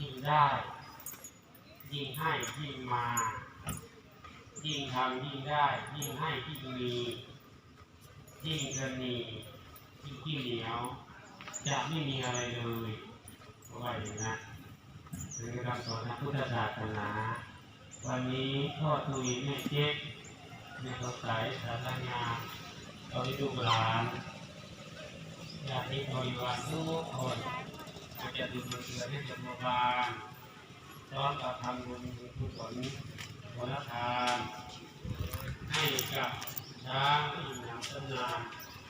ยิงได้ ยิงให้ยิงมา ยิงทำยิงได้ ยิงให้ยิ่งมียิงเกินมียิงที่เหนียว จะไม่มีอะไรเลยเพราะว่าอย่างนั้นเป็นคำสอนทางพุทธศาสนา วันนี้พ่อตุยแม่เจ๊กแม่สดใสสารงามตอนนี้ลูหลานญาติบริวารทุกคน อาจจะดูมันเกิดให้จมบาลพร้อมกับทำบุญกุศลผลทานให้กับช้างที่อยู่นำต้นนาน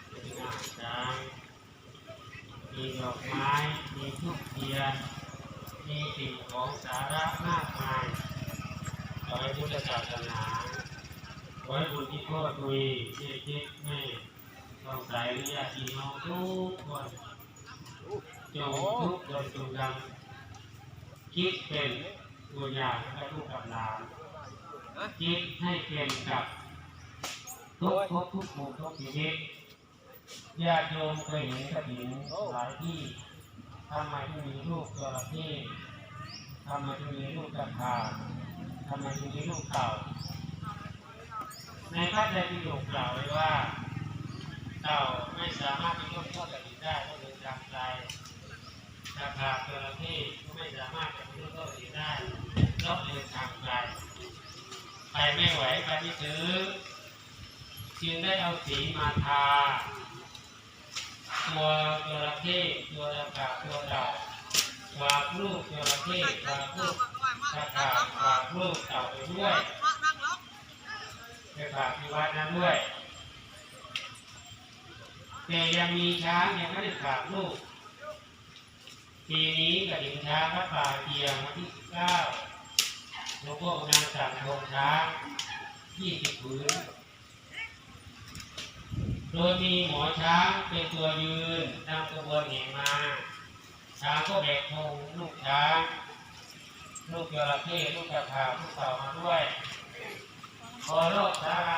เป็นงานช้างมีดอกไม้มีทุกเทียนมีสิ่งของสาระมากมายขอให้พุทธศาสนาขอให้บุญที่พ่อตุยเจ๊เจ๊แม่ต้องใส่วิญญาณน้องทุกคน จงทุกคนจงดำคิดเป็นตัวอย่างให้ลูกกับหลานคิดให้เป็นกับทุกทุกทุกหมู่ทุกชีวิตญาติโยมเคยเห็นกระถิ่นหลายที่ทำไมถึงมีลูกจระเข้ทำไมถึงมีลูกตะขาทำไมถึงมีลูกเต่าในพระไตรปิฎกกล่าวไว้ว่า เต่าไม่สามารถที่จะทอดกระดิ่งได้เพราะเดินทาง ตะขาบจระเข้ก็ไม่สามารถจะทอดกระดิ่งได้เพราะเดินทางไกลไปไม่ไหวไปไม่ถึงจึงได้เอาสีมาทา ตัวจระเข้ตัวตะขาบตัวเต่าฝากลูกจระเข้ฝากลูกตะขาบฝากลูกเต่าไปด้วยไปฝากที่วัดนั้นด้วยแต่ยังมีช้างยังไม่ได้ฝากลูก ปีนี้กระดิ่งช้างพระป่าเทียงวันที่สิบเก้าหลวงพ่อนางสั่งโรงช้างยี่สิบผืนโดยมีหมอช้างเป็นตัวยืนนำกระบวนแห่มา ช้างก็แบกธงลูกช้างลูกจระเข้ลูกกระพาลูกเต่ามาด้วยขอโลกสาราเอรา